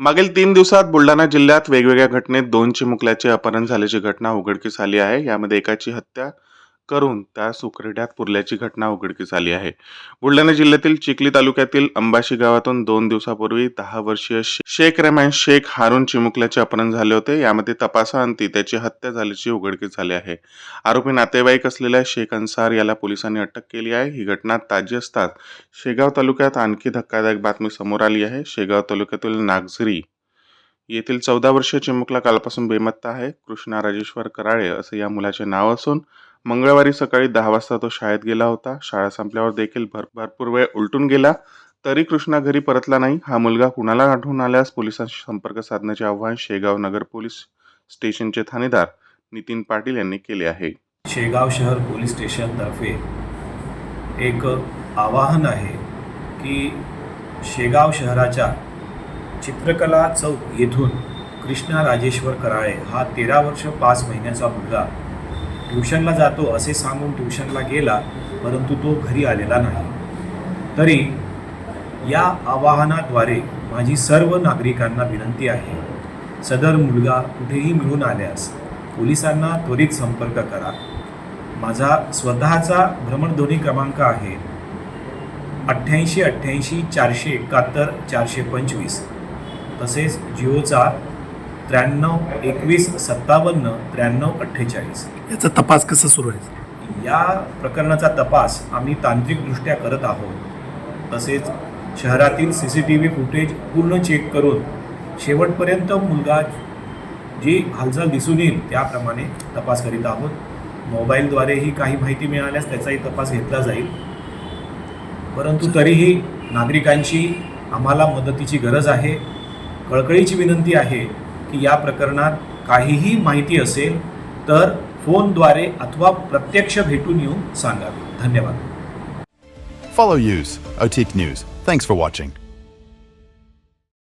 मागील तीन दिवसात बुलढाणा जिल्ह्यात वेगवेगळ्या घटनेत दोन चिमुकल्याचे अपहरण झाल्याची घटना उघडकीस आली आहे. यामध्ये एकाची हत्या करून त्या उकरड्यात पुरल्याची घटना उघडकीस आली आहे. बुलढाणा जिल्ह्यातील चिखली तालुक्यातील अंबाशी गावातून दोन दिवसापूर्वी दहा वर्षीय शेख रमॅन शेख हारून चिमुकल्याचे अपहरण झाले होते. यामध्ये तपासाअंती त्याची हत्या झाल्याची उघडकीस झाली आहे. आरोपी नातेवाईक असलेल्या शेख अन्सार याला पोलिसांनी अटक केली आहे. ही घटना ताजी असतात शेगाव तालुक्यात आणखी धक्कादायक बातमी समोर आली आहे. शेगाव तालुक्यातील नागझरी येथील चौदा वर्षीय चिमुकला कालपासून बेमत्ता आहे. कृष्णा राजेश्वर कराळे असं या मुलाचे नाव असून मंगळवारी सकाळी दहा वाजता तो शाळेत गेला होता. शाळा संपल्यावर देखील भर भरपूर वेळ उलटून गेला. तरी कृष्णा घरी परतला नाही. हा मुलगा कुणाला आढळून आल्यास पोलिसांशी संपर्क साधण्याचे आव्हान शेगाव नगर पोलीस स्टेशनचे ठाणेदार नितीन पाटील यांनी केले आहे. शेगाव शहर पोलीस स्टेशनतर्फे एक आवाहन आहे की शेगाव शहराच्या चित्रकला चौक येथून कृष्णा राजेश्वर कराळे हा तेरा वर्ष पाच महिन्याचा मुलगा ट्युशनला जातो असे सांगून ट्युशनला गेला परंतु तो घरी आलेला नाही. तरी या आवाहनाद्वारे माझी सर्व नागरिकांना विनंती आहे सदर मुलगा कुठेही मिळून आल्यास पोलिसांना त्वरित संपर्क करा. माझा स्वतःचा भ्रमणध्वनी क्रमांक आहे अठ्ठ्याऐंशी अठ्ठ्याऐंशी चारशे एकाहत्तर चारशे पंचवीस. तसेच जिओचा त्र्याण्णव एकवीस सत्तावन्न त्र्याण्णव अठ्ठेचाळीस. याचा तपास कसा सुरू आहे? या प्रकरणाचा तपास आम्ही तांत्रिकदृष्ट्या करत आहोत. तसेच शहरातील C C T V footage पूर्ण चेक करून शेवटपर्यंत मुलगा जी हालचाल दिसून येईल त्याप्रमाणे तपास करीत आहोत. मोबाईलद्वारेही काही माहिती मिळाल्यास त्याचाही तपास घेतला जाईल. परंतु तरीही नागरिकांची आम्हाला मदतीची गरज आहे. कळकळीची विनंती आहे की या प्रकरणात काहीही माहिती असेल तर फोनद्वारे अथवा प्रत्यक्ष भेटून येऊन सांगावे धन्यवाद Follow Use, Otik News. Thanks for watching.